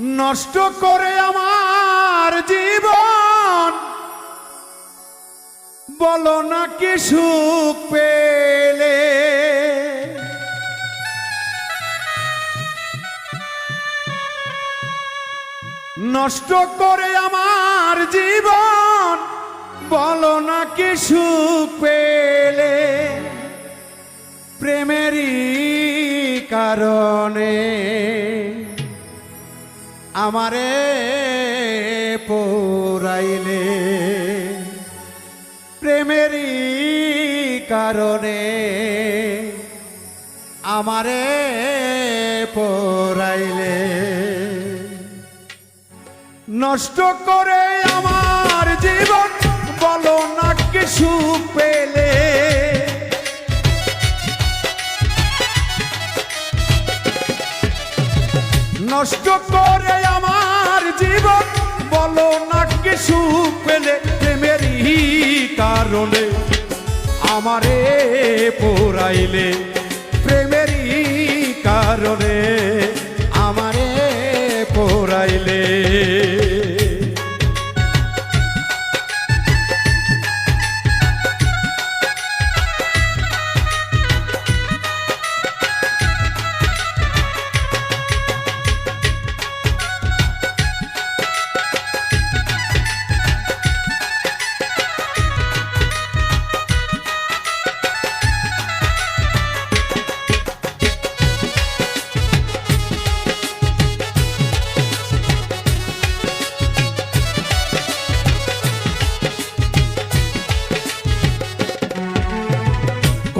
নষ্ট করে আমার জীবন। বলো না কি সুখ পেলে? নষ্ট করে আমার জীবন। বলো না কি সুখ পেলে? প্রেমেরই কারণে আমারে পোরাইলে। প্রেমেরই কারণে আমারে পোরাইলে। নষ্ট করে আমার জীবন বলো না কিছু পেলে। নষ্ট করে আমার জীবন। বলো না কিছু পেলে প্রেমেরই কারণে। আমারে পোরাইলে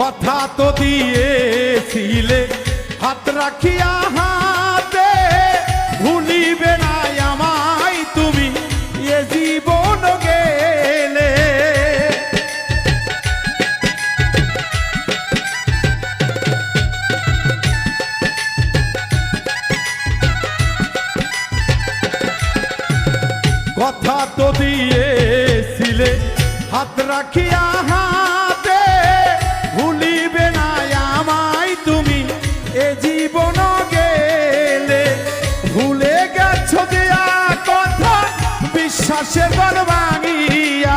কথা তো দিয়েছিলে। হাত রাখিয়া হাতে ভুলিবে না আমায় তুমি, এ জীবন গেলে। কথা তো দিয়েছিলে। হাত রাখিয়া বিশ্বাসের বল ভাঙিয়া।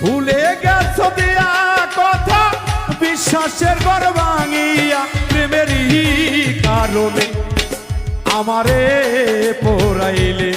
ভুলে গেছো দেয়া কথা আমারে পোরাইলে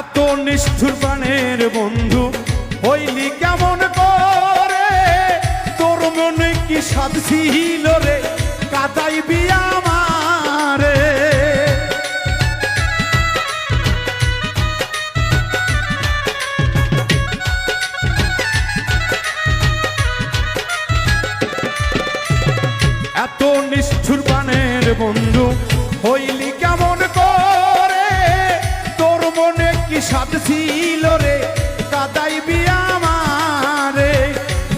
এত নিষ্ঠুর প্রাণের বন্ধু হইলি কেমন করে? তোর মনে কি সাদ রে? কাদাই বিয়া মারে এত নিষ্ঠুর প্রাণের বন্ধু হইলি সাদ ছিল রে, কাদাই বিয়ামারে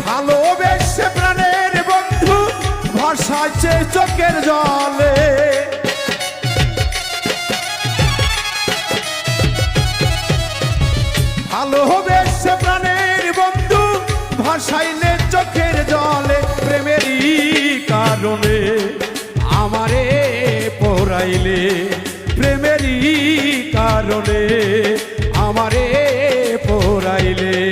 ভালোবেসে প্রাণের বন্ধু ভাসাইছে চোখের জলে। ভালোবেসে প্রাণের বন্ধু ভাসাইলে চোখের জলে। প্রেমেরই কারণে আমারে পড়াইলে প্রেমেরই কারণে আমারে পড়াইলে।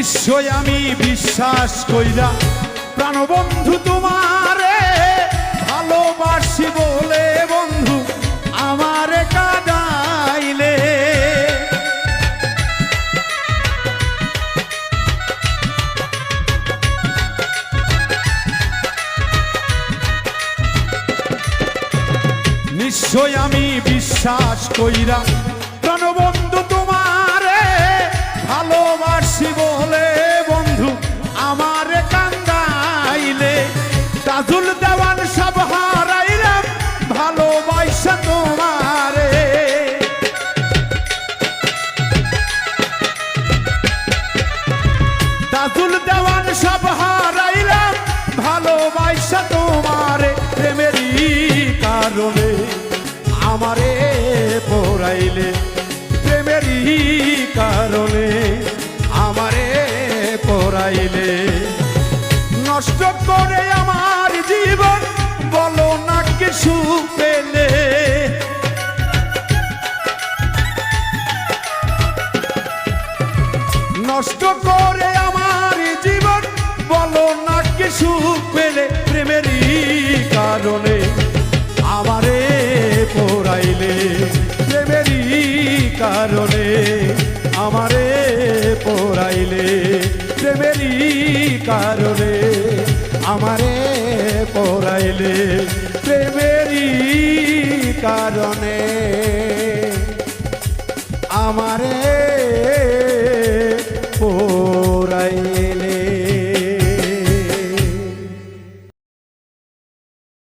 নিশ্চয় আমি বিশ্বাস কইরা প্রাণবন্ধু তোমারে ভালোবাসি বলে বন্ধু, আমারে কাদাইলে। নিশ্চয় আমি বিশ্বাস কইরা প্রাণবন্ধু পড়াইলে প্রেমেরই কারণে আমারে পড়াইলে নষ্ট করে আমার জীবন, বলো না কিছু পেলে। নষ্ট করে আমার জীবন, বলো না কিছু পেলে। প্রেমেরই কারণে আমারে পোড়াইলে কারণে আমারে পড়াইলে প্রেমেরই কারণে আমারে পড়াইলে প্রেমেরই কারণে আমারে